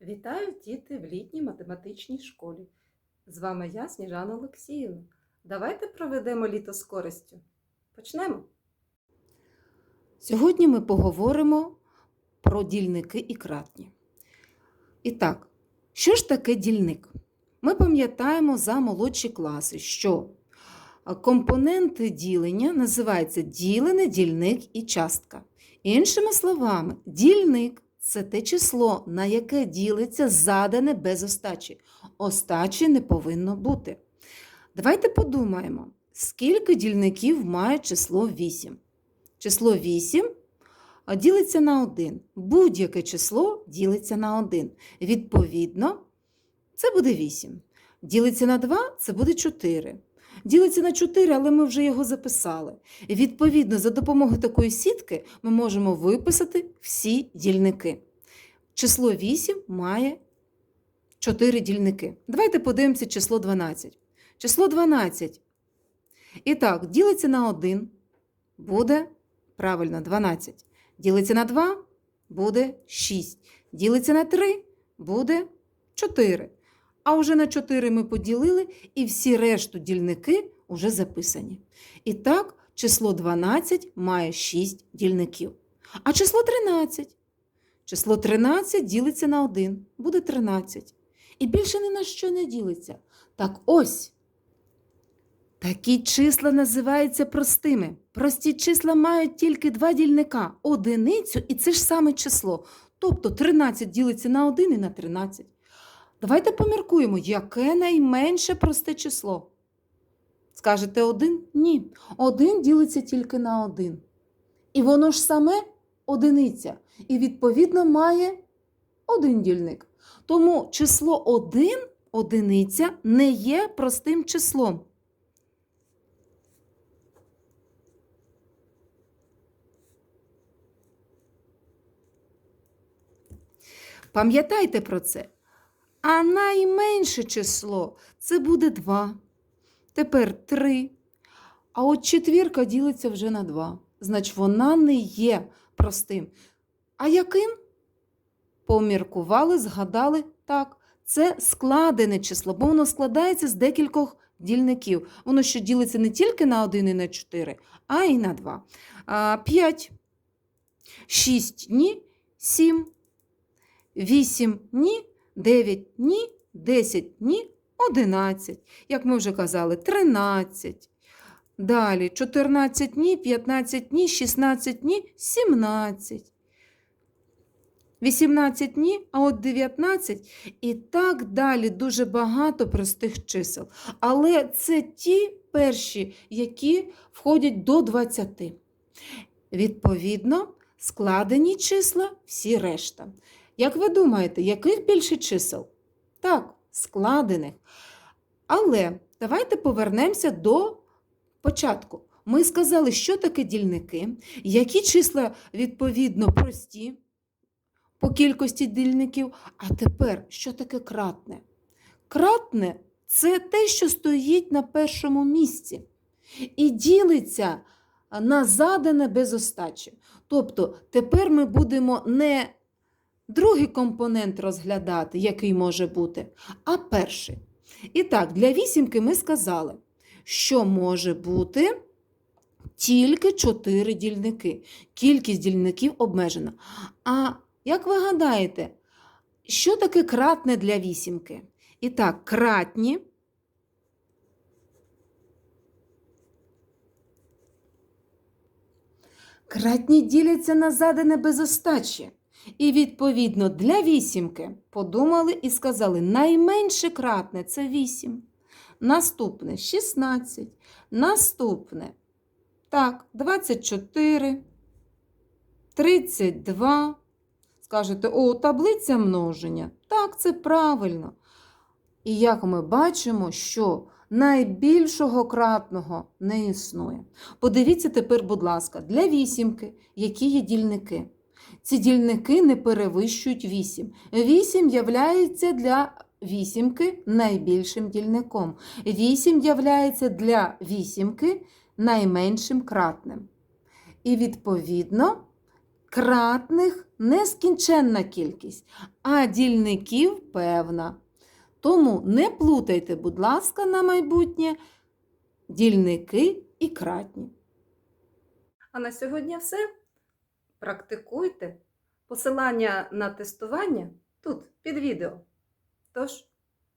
Вітаю діти в літній математичній школі. З вами я, Сніжана Олексіївна. Давайте проведемо літо з користю. Почнемо. Сьогодні ми поговоримо про дільники і кратні. І так, що ж таке дільник? Ми пам'ятаємо за молодші класи, що компоненти ділення називаються ділене, дільник і частка. Іншими словами, дільник це те число, на яке ділиться задане без остачі. Остачі не повинно бути. Давайте подумаємо, скільки дільників має число 8. Число 8 ділиться на 1. Будь-яке число ділиться на 1. Відповідно, це буде 8. Ділиться на 2 це буде 4. Ділиться на 4, але ми вже його записали. Відповідно, за допомогою такої сітки ми можемо виписати всі дільники. Число 8 має 4 дільники. Давайте подивимося число 12. Число 12. І так, ділиться на 1, буде правильно 12. Ділиться на 2, буде 6. Ділиться на 3, буде 4. А вже на 4 ми поділили, і всі решту дільники вже записані. І так, число 12 має 6 дільників. А число 13? Число 13 ділиться на 1, буде 13. І більше ні на що не ділиться. Так ось. Такі числа називаються простими. Прості числа мають тільки два дільника одиницю і це ж саме число. Тобто 13 ділиться на 1 і на 13. Давайте поміркуємо, яке найменше просте число. Скажете один? Ні. Один ділиться тільки на один. І воно ж саме одиниця. І, відповідно, має один дільник. Тому число 1, одиниця, не є простим числом. Пам'ятайте про це. А найменше число це буде 2. Тепер 3. А от четвірка ділиться вже на 2. Значить, вона не є простим. А яким? Поміркували, згадали так. Це складене число, бо воно складається з декількох дільників. Воно ще ділиться не тільки на 1 і на 4, а й на 2. 5. 6 ні, 7. 8 ні, 9 ні, 10 ні, 11. Як ми вже казали, 13. Далі 14 ні, 15 ні, 16 ні, 17. 18 ні, а от 19 і так далі дуже багато простих чисел. Але це ті перші, які входять до 20. Відповідно, складені числа всі решта. Як ви думаєте, яких більше чисел? Так, складених. Але давайте повернемося до початку. Ми сказали, що таке дільники, які числа, відповідно, прості по кількості дільників. А тепер, що таке кратне? Кратне це те, що стоїть на першому місці. І ділиться на задане без остачі. Тобто, тепер ми будемо не другий компонент розглядати, який може бути, а перший. І так, для вісімки ми сказали, що може бути тільки 4 дільники. Кількість дільників обмежена. А як ви гадаєте, що таке кратне для вісімки? І так, кратні. Кратні діляться на задане без остачі. І, відповідно, для вісімки подумали і сказали, найменше кратне це 8. Наступне 16. Наступне. Так, 24, 32. Скажете, о, таблиця множення. Так, це правильно. І як ми бачимо, що найбільшого кратного не існує. Подивіться тепер, будь ласка, для вісімки, які є дільники. Ці дільники не перевищують 8. 8 являється для вісімки найбільшим дільником. 8 являється для вісімки найменшим кратним. І, відповідно, кратних нескінченна кількість, а дільників певна. Тому не плутайте, будь ласка, на майбутнє дільники і кратні. А на сьогодні все. Практикуйте. Посилання на тестування тут під відео. Тож,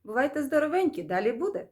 бувайте здоровенькі, далі буде.